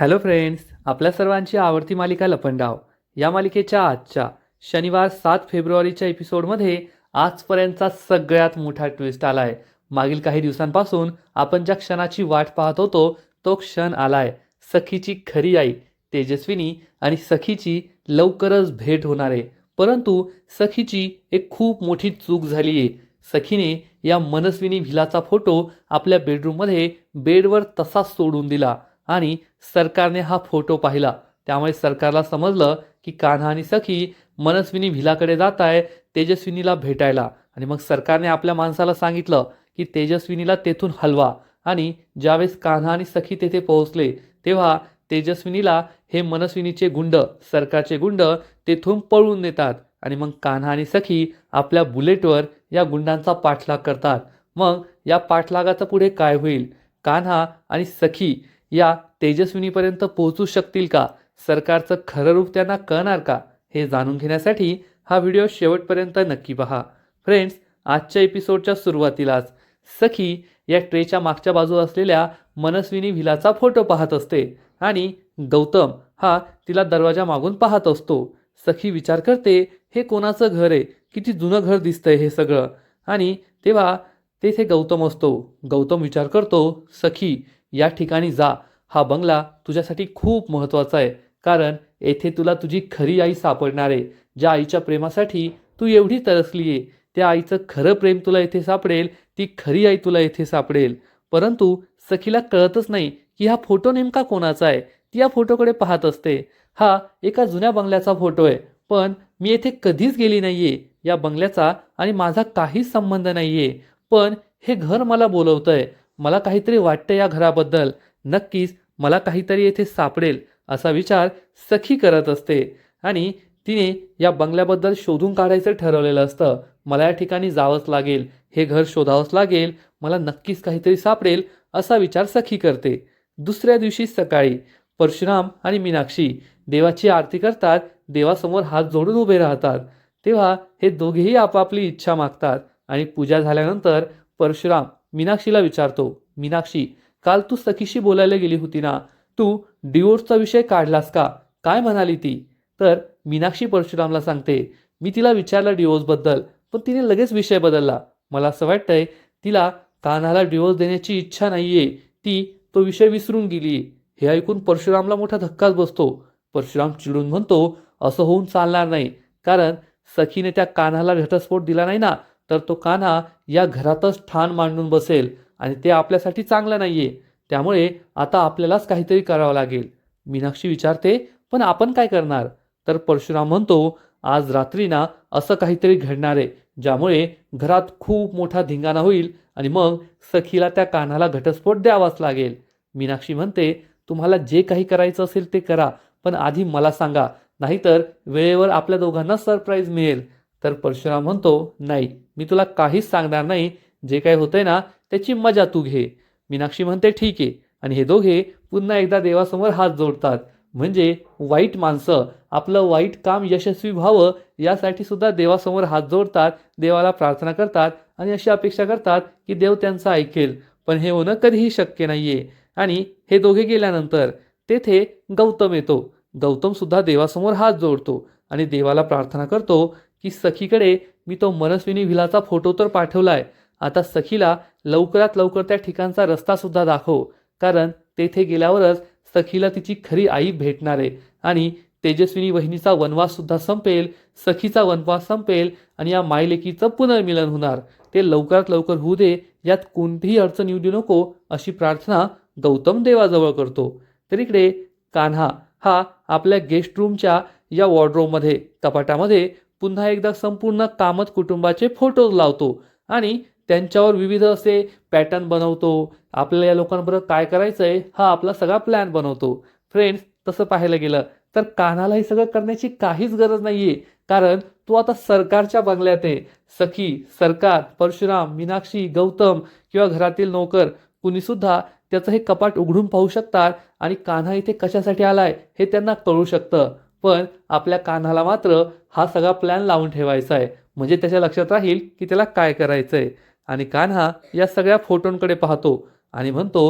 Hello friends आपल्या सर्वांची आवडती मालिका लपंडाव. या मालिकेच्या आजच्या शनिवार सात फेब्रुवारीच्या एपिसोडमध्ये आजपर्यंतचा सगळ्यात मोठा ट्विस्ट आला आहे मागील काही दिवसांपासून आपण ज्या क्षणाची वाट पाहत होतो तो क्षण आलाय. सखीची खरी आई तेजस्विनी आणि सखीची लवकरच भेट होणार आहे. परंतु सखीची एक खूप मोठी चूक झाली आहे. सखीने या मनस्विनी भिलाचा फोटो आपल्या बेडरूममध्ये बेडवर तसाच सोडून दिला. आणि सरकारने हा फोटो पाहिला. त्यामुळे सरकारला समजलं की कान्हा आणि सखी मनस्विनी भिलाकडे जात आहे तेजस्विनीला भेटायला. आणि मग सरकारने आपल्या माणसाला सांगितलं की तेजस्विनीला तेथून हलवा. आणि ज्यावेळेस कान्हा आणि सखी तेथे पोहोचले तेव्हा तेजस्विनीला हे मनस्विनीचे गुंड सरकारचे गुंड तेथून पळून नेतात. आणि मग कान्हा आणि सखी आपल्या बुलेटवर या गुंडांचा पाठलाग करतात. मग या पाठलागाचं पुढे काय होईल? कान्हा आणि सखी या तेजस्विनीपर्यंत पोहोचू शकतील का? सरकारचं खरं रूप त्यांना कळणार का? हे जाणून घेण्यासाठी हा व्हिडिओ शेवटपर्यंत नक्की पहा. फ्रेंड्स आजच्या एपिसोडच्या सुरुवातीलाच सखी या ट्रेच्या मागच्या बाजू असलेल्या मनस्विनी व्हिलाचा फोटो पाहत असते आणि गौतम हा तिला दरवाजा मागून पाहत असतो. सखी विचार करते हे कोणाचं घर आहे? किती जुनं घर दिसतंय हे सगळं? आणि तेव्हा तेथे गौतम असतो. गौतम विचार करतो सखी या ठिकाणी जा. हा बंगला तुझ्यासाठी खूप महत्त्वाचा आहे कारण येथे तुला तुझी खरी आई सापडणार आहे. ज्या आईच्या प्रेमासाठी तू एवढी तरसली आहे त्या आईचं खरं प्रेम तुला येथे सापडेल ती खरी आई तुला येथे सापडेल. परंतु सखीला कळतच नाही की हा फोटो नेमका कोणाचा आहे ती या फोटोकडे पाहत असते. हा एका जुन्या बंगल्याचा फोटो आहे पण मी येथे कधीच गेली नाही आहे या बंगल्याचा आणि माझा काहीच संबंध नाही आहे पण हे घर मला बोलवतंय मला काहीतरी वाटतं या घराबद्दल. नक्कीच मला काहीतरी येथे सापडेल असा विचार सखी करत असते. आणि तिने या बंगल्याबद्दल शोधून काढायचं ठरवलेलं असतं. मला या ठिकाणी जावंच लागेल. हे घर शोधावंच लागेल. मला नक्कीच काहीतरी सापडेल असा विचार सखी करते. दुसऱ्या दिवशी सकाळी परशुराम आणि मीनाक्षी देवाची आरती करतात. देवासमोर हात जोडून उभे राहतात. तेव्हा हे दोघेही आपापली इच्छा मागतात. आणि पूजा झाल्यानंतर परशुराम मीनाक्षीला विचारतो मीनाक्षी काल तू सखीशी बोलायला गेली होती ना? तू डिवोर्सचा विषय काढलास का? काय म्हणाली ती? तर मीनाक्षी परशुरामला सांगते मी तिला विचारलं डिवोर्सबद्दल पण तिने लगेच विषय बदलला. मला असं वाटतंय तिला कान्हाला डिवोर्स देण्याची इच्छा नाहीये. ती तो विषय विसरून गेली हे ऐकून परशुरामला मोठा धक्काच बसतो. परशुराम चिडून म्हणतो असं होऊन चालणार नाही. कारण सखीने त्या कान्हाला घटस्फोट दिला नाही ना तर तो कान्हा या घरातच ठाण मांडून बसेल. आणि ते आपल्यासाठी चांगलं नाही आहे त्यामुळे आता आपल्यालाच काहीतरी करावं लागेल. मीनाक्षी विचारते पण आपण काय करणार? तर परशुराम म्हणतो आज रात्री ना असं काहीतरी घडणार आहे ज्यामुळे घरात खूप मोठा धिंगाणा होईल आणि मग सखीला त्या कान्हाला घटस्फोट द्यावाच लागेल. मीनाक्षी म्हणते तुम्हाला जे काही करायचं असेल ते करा पण आधी मला सांगा नाहीतर वेळेवर आपल्या दोघांना सरप्राईज मिळेल. तर परशुराम म्हणतो नाही मी तुला काहीच सांगणार नाही. जे काही होतंय ना त्याची मजा तू घे. मीनाक्षी म्हणते ठीक आहे. आणि हे दोघे पुन्हा एकदा देवासमोर हात जोडतात. म्हणजे वाईट माणसं आपलं वाईट काम यशस्वी व्हावं यासाठी सुद्धा देवासमोर हात जोडतात देवाला प्रार्थना करतात आणि अशी अपेक्षा करतात की देव त्यांचं ऐकेल. पण हे होणं कधीही शक्य नाही आहे आणि हे दोघे गेल्यानंतर तेथे गौतम येतो. गौतमसुद्धा देवासमोर हात जोडतो आणि देवाला प्रार्थना करतो की सखीकडे मी तो मनस्विनी व्हिलाचा फोटो तर पाठवला आहे आता सखीला लवकरात लवकर त्या ठिकाणचा रस्तासुद्धा दाखव कारण तेथे गेल्यावरच सखीला तिची खरी आई भेटणार आहे आणि तेजस्विनी वहिनीचा वनवाससुद्धा संपेल सखीचा वनवास संपेल आणि या मायलेकीचं पुनर्मिलन होणार. ते लवकरात लवकर होऊ दे यात कोणतीही अडचण येऊ देऊ नको अशी प्रार्थना गौतम देवाजवळ करतो. तर इकडे कान्हा हा आपल्या गेस्ट रूमच्या या वॉर्डरोबमध्ये कपाटामध्ये पुन्हा एकदा संपूर्ण कामत कुटुंबाचे फोटोज लावतो आणि त्यांच्यावर विविध असे पॅटर्न बनवतो. आपल्याला या लोकांबरोबर काय करायचं आहे हा आपला सगळा प्लॅन बनवतो. फ्रेंड्स तसं पाहायला गेलं तर कानाला हे सगळं करण्याची काहीच गरज नाही आहे कारण तो आता सरकारच्या बंगल्यात आहे. सखी सरकार परशुराम मीनाक्षी गौतम किंवा घरातील नोकर कुणीसुद्धा त्याचं हे कपाट उघडून पाहू शकतात आणि कान्हा इथे कशासाठी आलाय हे त्यांना कळू शकतं. पण आपल्या कान्हाला मात्र हा सगळा प्लॅन लावून ठेवायचा आहे. म्हणजे त्याच्या लक्षात राहील की त्याला काय करायचं आहे आणि कान्हा या सगळ्या फोटोंकडे पाहतो आणि म्हणतो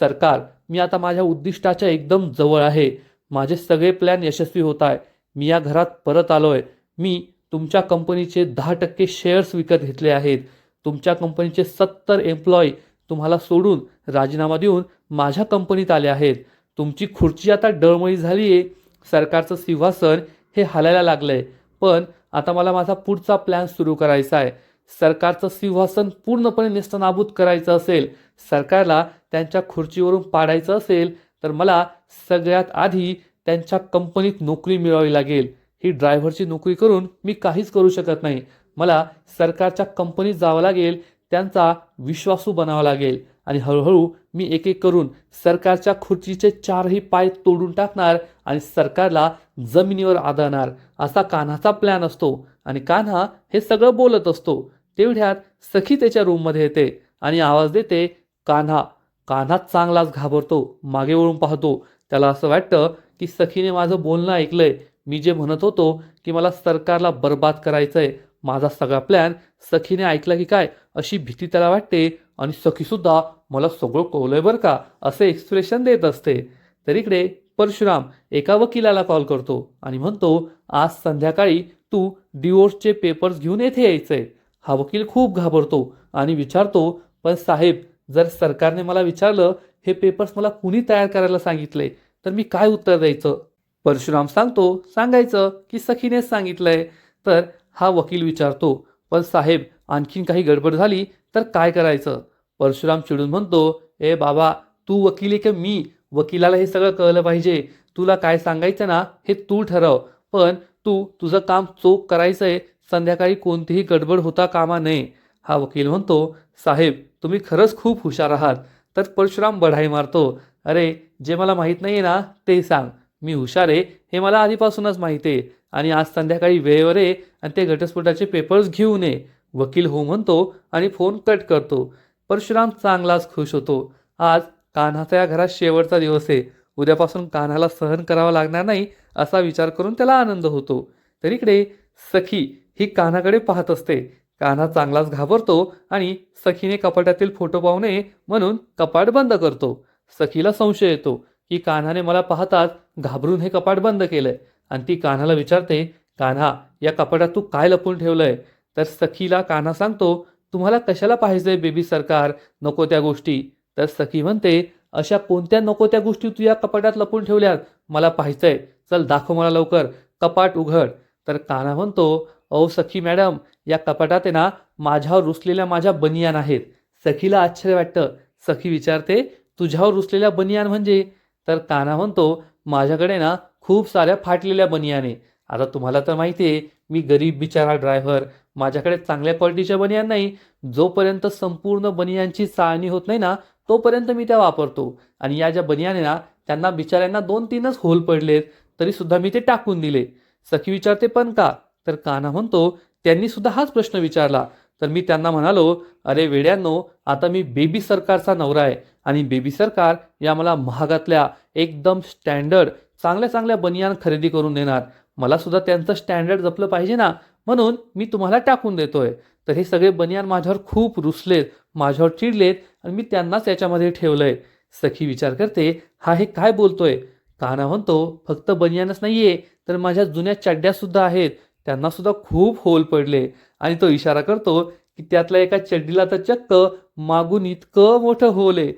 सरकार मी आता माझ्या उद्दिष्टाच्या एकदम जवळ आहे. माझे सगळे प्लॅन यशस्वी होत आहे. मी या घरात परत आलो आहे मी तुमच्या कंपनीचे दहा टक्के शेअर्स विकत घेतले आहेत. तुमच्या कंपनीचे सत्तर एम्प्लॉई तुम्हाला सोडून राजीनामा देऊन माझ्या कंपनीत आले आहेत. तुमची खुर्ची आता डळमळी झाली आहे सरकारचं सिंहासन हे हलायला लागलं आहे पण आता मला माझा पुढचा प्लॅन सुरू करायचा आहे. सरकारचं सिंहासन पूर्णपणे नेस्तनाबूत करायचं असेल सरकारला त्यांच्या खुर्चीवरून पाडायचं असेल तर मला सगळ्यात आधी त्यांच्या कंपनीत नोकरी मिळवावी लागेल. ही ड्रायव्हरची नोकरी करून मी काहीच करू शकत नाही. मला सरकारच्या कंपनीत जावं लागेल त्यांचा विश्वासू बनावा लागेल. आणि हळूहळू मी एक एक करून सरकारच्या खुर्चीचे चारही पाय तोडून टाकणार आणि सरकारला जमिनीवर आदळणार. असा कान्हाचा प्लॅन असतो. आणि कान्हा हे सगळं बोलत असतो. तेवढ्यात सखी त्याच्या रूममध्ये येते आणि आवाज देते कान्हा कान्हा चांगलाच घाबरतो मागे वळून पाहतो. त्याला असं वाटतं की सखीने माझं बोलणं ऐकलंय. मी जे म्हणत होतो की मला सरकारला बर्बाद आहे माझा सगळा प्लॅन सखीने ऐकला की काय? अशी भीती त्याला वाटते आणि सखीसुद्धा मला सगळं कळलंय बरं का असे एक्सप्रेशन देत असते. तर इकडे परशुराम एका वकिलाला कॉल करतो आणि म्हणतो आज संध्याकाळी तू डिवोर्सचे पेपर्स घेऊन येथे यायचं आहे हा वकील खूप घाबरतो आणि विचारतो पण साहेब जर सरकारने मला विचारलं हे पेपर्स मला कुणी तयार करायला सांगितले? तर मी काय उत्तर द्यायचं? परशुराम सांगतो सांगायचं की सखीनेच सांगितलंय. तर हा वकील विचारतो पण साहेब आणखीन काही गडबड झाली तर काय करायचं? परशुराम चिडून म्हणतो ए बाबा तू वकील आहे की मी? वकिलाला हे सगळं कळलं पाहिजे. तुला काय सांगायचं ना हे तू ठरव. पण तू तुझं काम चोख करायचंय. संध्याकाळी कोणतीही गडबड होता कामा नये हा वकील म्हणतो साहेब तुम्ही खरंच खूप हुशार आहात तर परशुराम बढाई मारतो. अरे जे मला माहीत नाही आहे ना ते सांग. मी हुशार आहे हे मला आधीपासूनच माहिती आहे. आणि आज संध्याकाळी वेळेवर ये आणि ते घटस्फोटाचे पेपर्स घेऊन ये. वकील हो म्हणतो आणि फोन कट करतो. परशुराम चांगलाच खुश होतो. आज कान्हाचा या घरात शेवटचा दिवस आहे. उद्यापासून कान्हाला सहन करावा लागणार नाही असा विचार करून त्याला आनंद होतो. तर इकडे सखी ही कान्हाकडे पाहत असते. कान्हा चांगलाच घाबरतो आणि सखीने कपाटातील फोटो पाहू नये म्हणून कपाट बंद करतो. सखीला संशय येतो की कान्हाने मला पाहताच घाबरून हे कपाट बंद केलंय. आणि ती कान्हाला विचारते कान्हा या कपाटात तू काय लपून ठेवलंय? तर सखीला कान्हा सांगतो तुम्हाला कशाला पाहिजे बेबी सरकार? नको त्या गोष्टी. तर सखी म्हणते अशा कोणत्या नको त्या गोष्टी तू या कपाटात लपून ठेवल्यात? मला पाहायचंय. चल दाखव मला लवकर. कपाट उघड. तर कान्हा म्हणतो अहो सखी मॅडम या कपाटात आहे ना माझ्यावर रुसलेल्या माझ्या बनियान आहेत. सखीला आश्चर्य वाटतं. सखी विचारते तुझ्यावर रुसलेल्या बनियान म्हणजे? तर कान्हा म्हणतो माझ्याकडे ना खूप साऱ्या फाटलेल्या बनियाने. आता तुम्हाला तर माहिती आहे मी गरीब बिचारा ड्रायव्हर. माझ्याकडे चांगल्या क्वालिटीच्या बनियान नाही. जोपर्यंत संपूर्ण बनियांची चाळणी होत नाही ना तोपर्यंत मी त्या वापरतो. आणि या ज्या बनियान आहे ना त्यांना बिचाऱ्यांना दोन तीनच होल पडलेत तरीसुद्धा मी ते टाकून दिले. सखी विचारते पण का? तर कान्हा म्हणतो त्यांनी सुद्धा हाच प्रश्न विचारला. तर मी त्यांना म्हणालो अरे वेड्यांनो आता मी बेबी सरकारचा नवरा आहे आणि बेबी सरकार या मला महागातल्या एकदम स्टँडर्ड चांगल्या चांगल्या बनियान खरेदी करून देणार. मला सुद्धा त्यांचं स्टँडर्ड जपलं पाहिजे ना म्हणून मी तुम्हाला टाकून देतोय. तर हे सगळे बनियान माझ्यावर खूप रुसलेत माझ्यावर चिडलेत आणि मी त्यांनाच याच्यामध्ये ठेवलंय. सखी विचार करते हा हे काय बोलतोय? काना म्हणतो फक्त बनियानच नाहीये तर माझ्या जुन्या चड्ड्या सुद्धा आहेत. त्यांना सुद्धा खूप होल पडले. आणि तो इशारा करतो की त्यातल्या एका चड्डीला तर चक्क मागून इतकं मोठं होल आहे.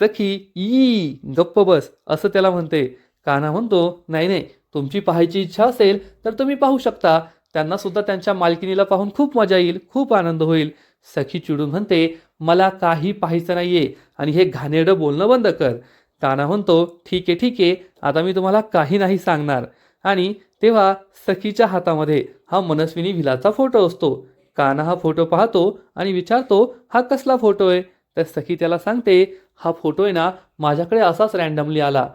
सखी ई गप्प बस असं त्याला म्हणते. काना म्हणतो नाही नाही तुमची पाहायची इच्छा असेल तर तुम्ही पाहू शकता. त्यांना सुद्धा त्यांच्या मालकिनीला पाहून खूप मजा येईल खूप आनंद होईल. सखी चिडून म्हणते मला काही पाहायचं नाहीये आणि हे घाणेरडं बोलणं बंद कर. काना म्हणतो ठीक आहे ठीक आहे आता मी तुम्हाला काही नाही सांगणार. आणि तेव्हा सखीच्या हातामध्ये हा मनस्विनी विलाचा फोटो असतो. काना हा फोटो पाहतो आणि विचारतो हा कसला फोटो आहे? तर सखी त्याला सांगते हा फोटो आहे ना माझ्याकडे असाच रॅन्डमली आला.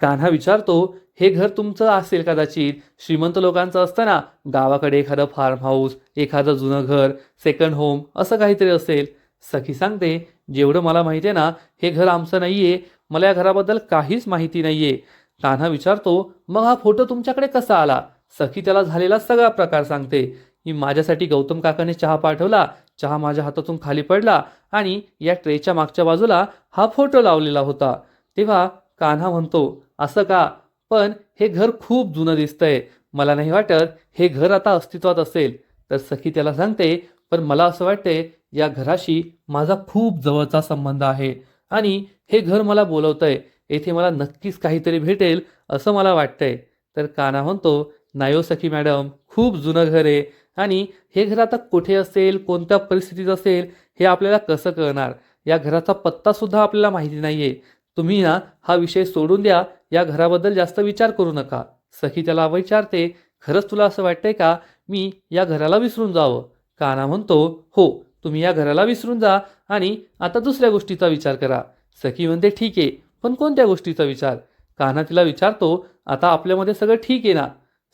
कान्हा विचारतो हे घर तुमचं असेल कदाचित? श्रीमंत लोकांचं असतं ना गावाकडे एखादं फार्म हाऊस एखादं जुनं घर सेकंड होम असं काहीतरी असेल. सखी सांगते जेवढं मला माहिती आहे ना हे घर आमचं नाही आहे मला या घराबद्दल काहीच माहिती नाही आहे कान्हा विचारतो मग हा फोटो तुमच्याकडे कसा आला? सखी त्याला झालेला सगळा प्रकार सांगते. मी माझ्यासाठी गौतम काकाने चहा पाठवला चहा माझ्या हातातून खाली पडला आणि या ट्रेच्या मागच्या बाजूला हा फोटो लावलेला होता. तेव्हा कान्हा म्हणतो असं का? पण हे घर खूप जुनं दिसतंय. मला नाही वाटत हे घर आता अस्तित्वात असेल. तर सखी त्याला सांगते पण मला असं वाटते या घराशी माझा खूप जवळचा संबंध आहे आणि हे घर मला बोलवतंय. येथे मला नक्कीच काहीतरी भेटेल असं मला वाटतंय. तर काना म्हणतो नाही सखी मॅडम खूप जुनं घर आहे आणि हे घर आता कुठे असेल कोणत्या परिस्थितीत असेल हे आपल्याला कसं कळणार? या घराचा पत्तासुद्धा आपल्याला माहिती नाही आहे तुम्ही ना हा विषय सोडून द्या या घराबद्दल जास्त विचार करू नका. सखी त्याला विचारते खरंच तुला असं वाटतंय का? मी या घराला विसरून जावं. काना म्हणतो हो तुम्ही या घराला विसरून जा आणि आता दुसऱ्या गोष्टीचा विचार करा. सखी म्हणते ठीक आहे. पण कोणत्या गोष्टीचा विचार? कान्हा तिला विचारतो आता आपल्यामध्ये सगळं ठीक आहे ना?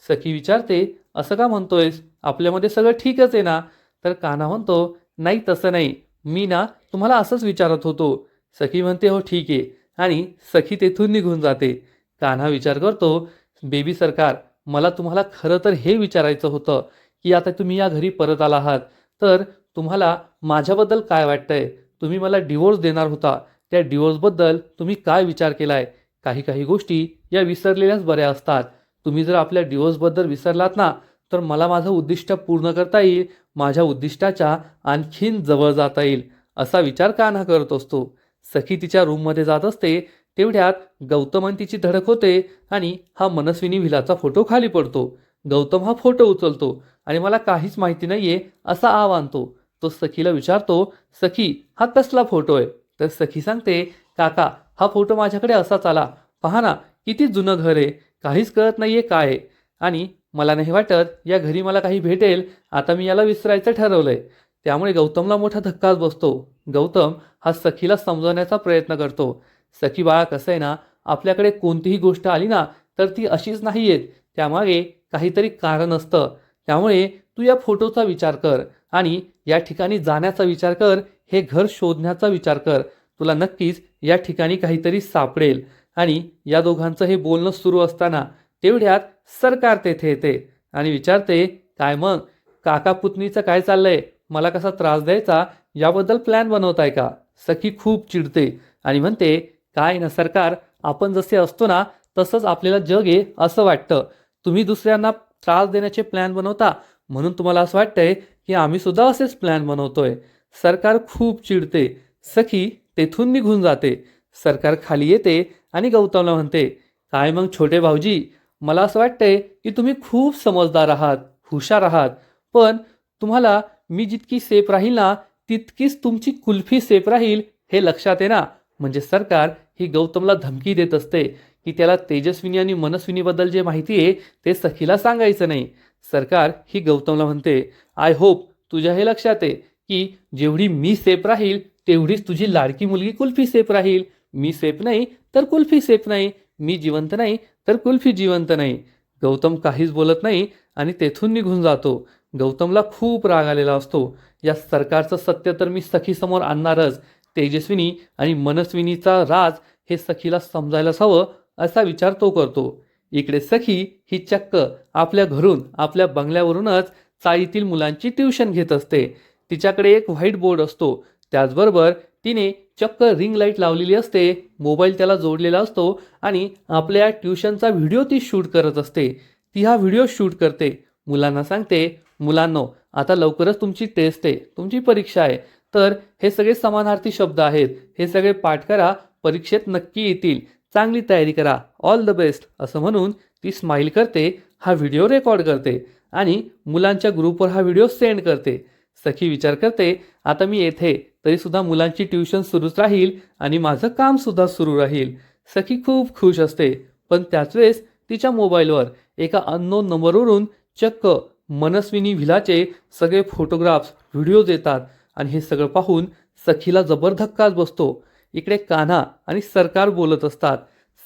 सखी विचारते असं का म्हणतोयस? आपल्यामध्ये सगळं ठीकच आहे ना? तर कान्हा म्हणतो नाही तसं नाही. मी ना तुम्हाला असंच विचारत होतो. सखी म्हणते हो ठीक आहे. आणि सखी तेथून निघून जाते. कान्हा विचार करतो बेबी सरकार मला तुम्हाला खरं तर हे विचारायचं होतं की आता तुम्ही या घरी परत आला आहात. तर तुम्हाला माझ्याबद्दल काय वाटतंय? तुम्ही मला डिवोर्स देणार होता. त्या डिवोर्सबद्दल तुम्ही काय विचार केलाय? काही काही गोष्टी या विसरलेल्याच बऱ्या असतात. तुम्ही जर आपल्या डिवोर्सबद्दल विसरलात ना तर मला माझं उद्दिष्ट पूर्ण करता येईल माझ्या उद्दिष्टाच्या आणखीन जवळ जाता येईल असा विचार का ना करत असतो? सखी तिच्या रूममध्ये जात असते तेवढ्यात गौतम तिची धडक होते आणि हा मनस्विनी व्हिलाचा फोटो खाली पडतो. गौतम हा फोटो उचलतो आणि मला काहीच माहिती नाहीये असा आव आणतो तो सखीला विचारतो सखी हा कसला फोटो आहे? तर सखी सांगते काका हा फोटो माझ्याकडे असाच आला. पहा ना किती जुनं घर आहे. काहीच कळत नाही आहे काय आहे. आणि मला नाही वाटत या घरी मला काही भेटेल. आता मी याला विसरायचं ठरवलं आहे त्यामुळे गौतमला मोठा धक्काच बसतो. गौतम हा सखीला समजवण्याचा प्रयत्न करतो. सखी बाळा कसं आहे ना आपल्याकडे कोणतीही गोष्ट आली ना तर ती अशीच नाही आहेत त्यामागे काहीतरी कारण असतं. त्यामुळे तू या फोटोचा विचार कर आणि या ठिकाणी जाण्याचा विचार कर. हे घर शोधण्याचा विचार कर. तुला नक्कीच या ठिकाणी काहीतरी सापडेल. आणि या दोघांचं हे बोलणं सुरू असताना तेवढ्यात सरकार तेथे येते. आणि विचारते काय मग? काका पुतणीचं काय चाललंय? मला कसा त्रास द्यायचा? याबद्दल प्लॅन बनवताय का? सखी खूप चिडते आणि म्हणते काय ना सरकार आपण जसे असतो ना तसंच आपल्याला जग आहे असं वाटतं. तुम्ही दुसऱ्यांना त्रास देण्याचे प्लॅन बनवता. म्हणून तुम्हाला असं वाटतंय की आम्ही सुद्धा असेच प्लॅन बनवतोय. सरकार खूप चिडते. सखी तेथून निघून जाते. सरकार खाली येते आणि गौतमला म्हणते काय मग छोटे भाऊजी मला असं वाटतंय की तुम्ही खूप समजदार आहात हुशार आहात पण तुम्हाला मी जितकी सेफ राहील ना तितकीच तुमची कुल्फी सेफ राहील हे लक्षात आहे ना म्हणजे सरकार ही गौतमला धमकी देत असते की त्याला तेजस्विनी आणि मनस्विनीबद्दल जे माहिती आहे ते सखीला सांगायचं नाही. सरकार ही गौतमला म्हणते आय होप तुझ्या हे लक्षात आहे की जेवढी मी सेफ राहील तेवढीच तुझी लाडकी मुलगी कुल्फी सेफ राहील. मी सेफ नाही तर कुल्फी सेफ नाही. मी जिवंत नाही तर कुल्फी जिवंत नाही. गौतम काहीच बोलत नाही आणि तेथून निघून जातो. गौतमला खूप राग आलेला असतो. या सरकारचं सत्य तर मी सखीसमोर आणणारच. तेजस्विनी आणि मनस्विनीचा राज हे सखीला समजायलाच हवं असा विचार तो करतो. इकडे सखी ही चक्क आपल्या घरून आपल्या बंगल्यावरूनच चाळीतील मुलांची ट्युशन घेत असते. तिच्याकडे एक व्हाईट बोर्ड असतो. त्याचबरोबर तिने चक्क रिंग लाइट लावलेली असते. मोबाईल त्याला जोडलेला असतो आणि आपल्या ट्युशनचा व्हिडिओ ती शूट करत असते. ती हा व्हिडिओ शूट करते. मुलांना सांगते मुलांनो आता लवकरच तुमची टेस्ट आहे. तुमची परीक्षा आहे. तर हे सगळे समानार्थी शब्द आहेत. हे सगळे पाठ करा. परीक्षेत नक्की येतील. चांगली तयारी करा. All the best. असं म्हणून ती स्माईल करते हा व्हिडिओ रेकॉर्ड करते आणि मुलांच्या ग्रुपवर हा व्हिडिओ सेंड करते. सखी विचार करते आता मी येथे तरीसुद्धा मुलांची ट्युशन सुरूच राहील आणि माझं कामसुद्धा सुरू राहील. सखी खूप खुश असते पण त्याच वेळेस तिच्या मोबाईलवर एका अननोन नंबरवरून चक्क मनस्विनी व्हिलाचे सगळे फोटोग्राफ्स व्हिडिओज येतात आणि हे सगळं पाहून सखीला जबर धक्काच बसतो. इकडे कान्हा आणि सरकार बोलत असतात.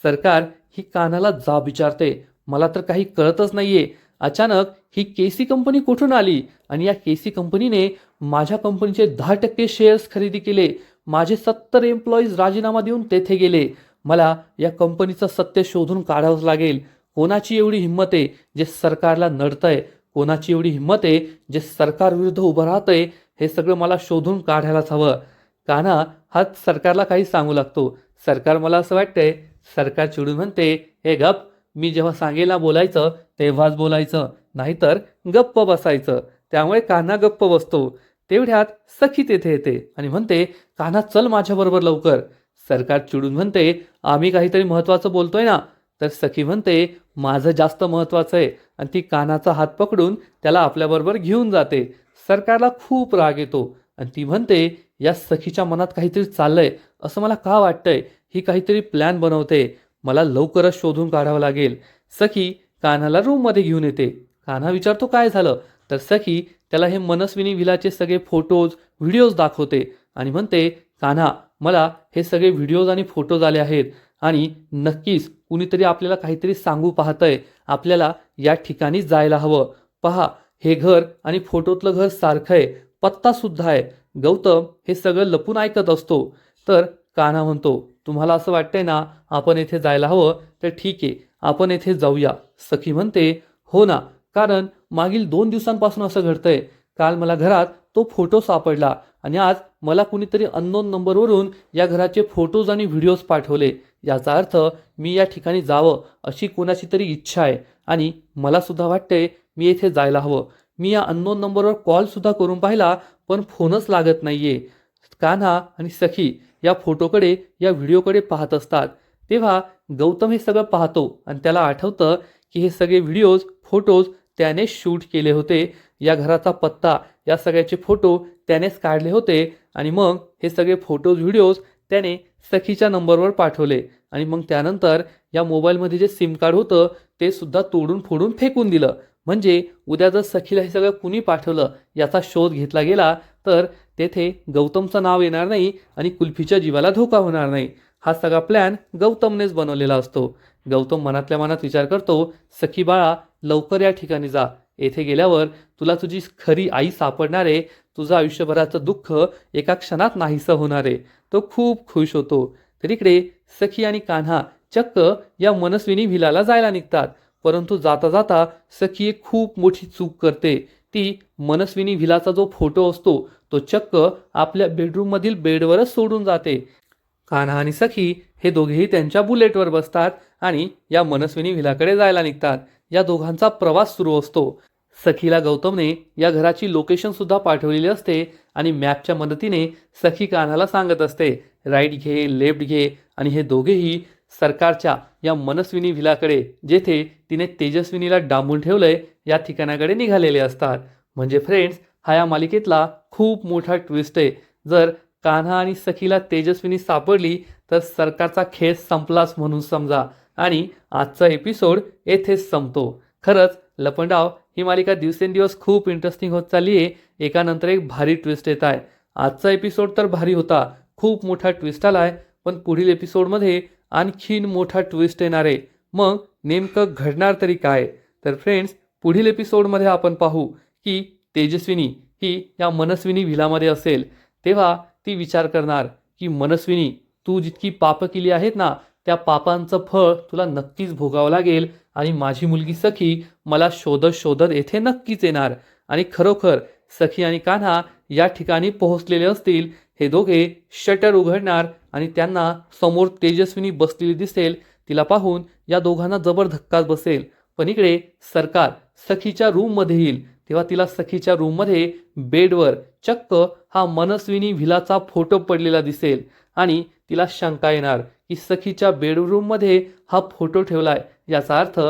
सरकार ही कान्हाला जाब विचारते. मला तर काही कळतच नाहीये. अचानक ही के सी कंपनी कुठून आली? आणि या के सी कंपनीने माझ्या कंपनीचे दहा टक्के शेअर्स खरेदी केले. माझे सत्तर एम्प्लॉईज राजीनामा देऊन तेथे गेले. मला या कंपनीचं सत्य शोधून काढावंच लागेल. कोणाची एवढी हिंमत आहे जे सरकारला नडतंय? कोणाची एवढी हिंमत आहे जे सरकारविरुद्ध उभं राहतंय? हे सगळं मला शोधून काढायलाच हवं. काना हा सरकारला काही सांगू लागतो. सरकार मला असं वाटतंय सरकार चिडून म्हणते हे गप मी जेव्हा सांगेल ना बोलायचं तेव्हाच बोलायचं. नाहीतर गप्प बसायचं. त्यामुळे कान्हा गप्प बसतो. तेवढ्यात सखी तेथे येते आणि म्हणते कान्हा चल माझ्याबरोबर लवकर. सरकार चिडून म्हणते आम्ही काहीतरी महत्त्वाचं बोलतोय ना. तर सखी म्हणते माझं जास्त महत्त्वाचं आहे. आणि ती कानाचा हात पकडून त्याला आपल्याबरोबर घेऊन जाते. सरकारला खूप राग येतो. आणि ती म्हणते या सखीच्या मनात काहीतरी चाललंय. असं मला का वाटतंय? ही काहीतरी प्लॅन बनवते. मला लवकरच शोधून काढावं लागेल. सखी कान्हाला रूममध्ये घेऊन येते. कान्हा विचारतो काय झालं? तर सखी त्याला हे मनस्विनी विलाचे सगळे फोटोज व्हिडिओज दाखवते आणि म्हणते कान्हा मला हे सगळे व्हिडिओज आणि फोटोज आले आहेत आणि नक्कीच कुणीतरी आपल्याला काहीतरी सांगू पाहतंय. आपल्याला या ठिकाणी जायला हवं. पहा हे घर आणि फोटोतलं घर सारखं आहे. पत्तासुद्धा आहे. गौतम हे सगळं लपून ऐकत असतो. तर कान्हा म्हणतो तुम्हाला असं वाटतंय ना आपण येथे जायला हवं? तर ठीक आहे आपण येथे जाऊया. सखी म्हणते हो ना कारण मागील दोन दिवसांपासून असं घडतंय. काल मला घरात तो फोटो सापडला आणि आज मला कुणीतरी अननोन नंबरवरून या घराचे फोटोज आणि व्हिडिओज पाठवले. याचा अर्थ मी या ठिकाणी जावं अशी कोणाची तरी इच्छा आहे आणि मला सुद्धा वाटते मी येथे जायला हवं. मी या अननोन नंबरवर कॉलसुद्धा करून पाहिला पण फोनच लागत नाही आहे कान्हा आणि सखी या फोटोकडे या व्हिडिओकडे पाहत असतात. तेव्हा गौतम हे सगळं पाहतो आणि त्याला आठवतं की हे सगळे व्हिडिओज फोटोज त्याने शूट केले होते. या घराचा पत्ता या सगळ्याचे फोटो त्यानेच काढले होते आणि मग हे सगळे फोटोज व्हिडिओज त्याने सखीच्या नंबरवर पाठवले. आणि मग त्यानंतर या मोबाईलमध्ये जे सिम कार्ड होतं ते सुद्धा तोडून फोडून फेकून दिलं. म्हणजे उद्या जर सखीला हे सगळं कुणी पाठवलं याचा शोध घेतला गेला तर तेथे गौतमचं नाव येणार नाही आणि कुल्फीच्या जीवाला धोका होणार नाही. हा सगळा प्लॅन गौतमनेच बनवलेला असतो. गौतम मनातल्या मनात विचार करतो सखी बाळा लवकर या ठिकाणी जा. येथे गेल्यावर तुला तुझी खरी आई सापडणार आहे तुझं आयुष्यभराचं दुःख एका क्षणात नाहीसं होणार. आहे तो खूप खुश होतो. तर इकडे सखी आणि कान्हा चक्क या मनस्विनी व्हिलाला जायला निघतात. परंतु जाता जाता सखी एक खूप मोठी चूक करते. ती मनस्विनी व्हिलाचा जो फोटो असतो तो चक्क आपल्या बेडरूममधील बेडवरच सोडून जाते. कान्हा आणि सखी हे दोघेही त्यांच्या बुलेटवर बसतात आणि या मनस्विनी व्हिलाकडे जायला निघतात. या दोघांचा प्रवास सुरू असतो. सखीला गौतमने या घराची लोकेशन सुद्धा पाठवलेली असते आणि मॅपच्या मदतीने सखी कान्हाला सांगत असते राईट घे लेफ्ट घे. आणि हे दोघेही सरकारच्या या मनस्विनी व्हिलाकडे जेथे तिने तेजस्विनीला डांबून ठेवलंय या ठिकाणाकडे निघालेले असतात. म्हणजे फ्रेंड्स हा या मालिकेतला खूप मोठा ट्विस्ट आहे. जर कान्हा आणि सखीला तेजस्विनी सापडली तर सरकारचा खेळ संपलाच म्हणून समजा. आणि आजचा एपिसोड येथेच संपतो. खरंच लपंडाव ही मालिका दिवसेंदिवस खूप इंटरेस्टिंग होत चालली आहे. एकानंतर एक भारी ट्विस्ट येत आहे. आजचा एपिसोड तर भारी होता. खूप मोठा ट्विस्ट आला आहे पण पुढील एपिसोडमध्ये आणखीन मोठा ट्विस्ट येणार आहे. मग नेमकं घडणार तरी काय? तर फ्रेंड्स पुढील एपिसोडमध्ये आपण पाहू की तेजस्विनी ही या मनस्विनी व्हिलामध्ये असेल तेव्हा ती विचार करणार की मनस्विनी तू जितकी पापं केली आहेत ना त्या पापांचं फळ तुला नक्कीच भोगावं लागेल आणि माझी मुलगी सखी मला शोधत शोधत येथे नक्कीच येणार आणि खरोखर सखी आणि कान्हा या ठिकाणी पोहोचलेले असतील हे दोघे शटर उघडणार आणि त्यांना समोर तेजस्विनी बसलेली दिसेल तिला पाहून या दोघांना जबर धक्काच बसेल. पण इकडे सरकार सखीच्या रूममध्ये येईल. तेव्हा तिला सखीच्या रूममध्ये बेडवर चक्क हा मनस्विनी व्हिलाचा फोटो पडलेला दिसेल आणि तिला शंका येणार की सखीच्या बेडरूममध्ये हा फोटो ठेवलाय. याचा अर्थ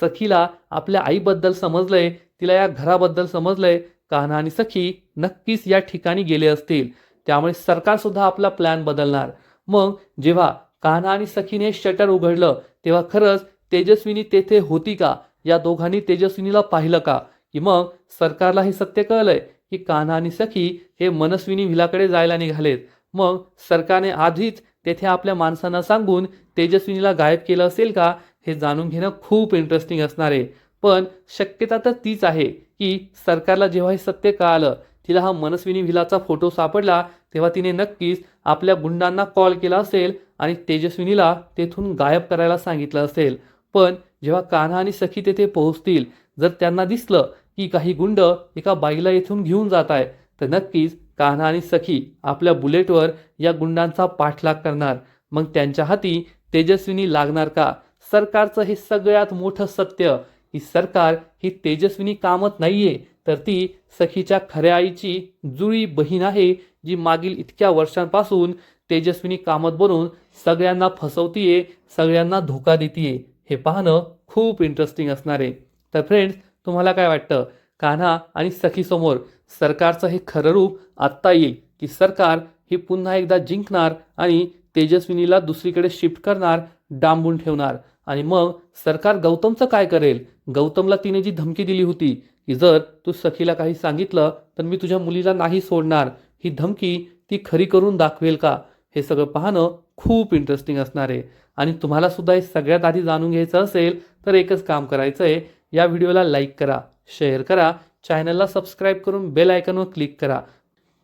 सखीला आपल्या आईबद्दल समजलंय तिला या घराबद्दल समजलंय कान्हा आणि सखी नक्कीच या ठिकाणी गेले असतील. त्यामुळे सरकारसुद्धा आपला प्लॅन बदलणार. मग जेव्हा कान्हा आणि सखीने शटर उघडलं तेव्हा खरंच तेजस्विनी तेथे होती का? या दोघांनी तेजस्विनीला पाहिलं का? की मग सरकारला हे सत्य कळलंय की कान्हा आणि सखी हे मनस्विनी व्हिलाकडे जायला निघालेत. मग सरकारने आधीच तेथे आपल्या माणसांना सांगून तेजस्विनीला गायब केलं असेल का हे जाणून घेणं खूप इंटरेस्टिंग असणार आहे. पण शक्यता तर तीच आहे की सरकारला जेव्हा हे सत्य कळालं तिला हा मनस्विनी व्हिलाचा फोटो सापडला तेव्हा तिने नक्कीच आपल्या गुंडांना कॉल केला असेल आणि तेजस्विनीला तेथून गायब करायला सांगितलं असेल. पण जेव्हा कान्हा आणि सखी तेथे पोहोचतील जर त्यांना दिसलं की काही गुंड एका बाईला येथून घेऊन जात आहे. तर नक्कीच कान्हा आणि सखी आपल्या बुलेटवर या गुंडांचा पाठलाग करणार. मग त्यांच्या हाती तेजस्विनी लागणार का? सरकारचं हे सगळ्यात मोठं सत्य. की सरकार ही तेजस्विनी कामत नाहीये. तर ती सखीच्या खऱ्या आईची जुळी बहीण आहे जी मागील इतक्या वर्षांपासून तेजस्विनी कामत बनून सगळ्यांना फसवतीये सगळ्यांना धोका देतीये. हे पाहणं खूप इंटरेस्टिंग असणार आहे. तर फ्रेंड्स तुम्हाला काय वाटतं? कान्हा आणि सखीसमोर सरकारचं हे खरं रूप आत्ता येईल की सरकार हे पुन्हा एकदा जिंकणार आणि तेजस्विनीला दुसरीकडे शिफ्ट करणार डांबून ठेवणार? आणि मग सरकार गौतमचं काय करेल? गौतमला तिने जी धमकी दिली होती की जर तू सखीला काही सांगितलं तर मी तुझ्या मुलीला नाही सोडणार. ही धमकी ती खरी करून दाखवेल का? हे सगळं पाहणं खूप इंटरेस्टिंग असणार आहे. आणि तुम्हाला सुद्धा हे सगळ्यात आधी जाणून घ्यायचं असेल तर एकच काम करायचं आहे या व्हिडिओला लाईक करा शेअर करा चॅनलला सबस्क्राईब करून बेल आयकॉनवर क्लिक करा.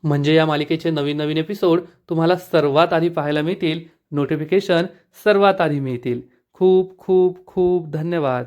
म्हणजे या मालिकेचे नवीन नवीन एपिसोड तुम्हाला सर्वात आधी पाहायला मिळतील. नोटिफिकेशन सर्वात आधी मिळतील. खूप खूप खूप धन्यवाद.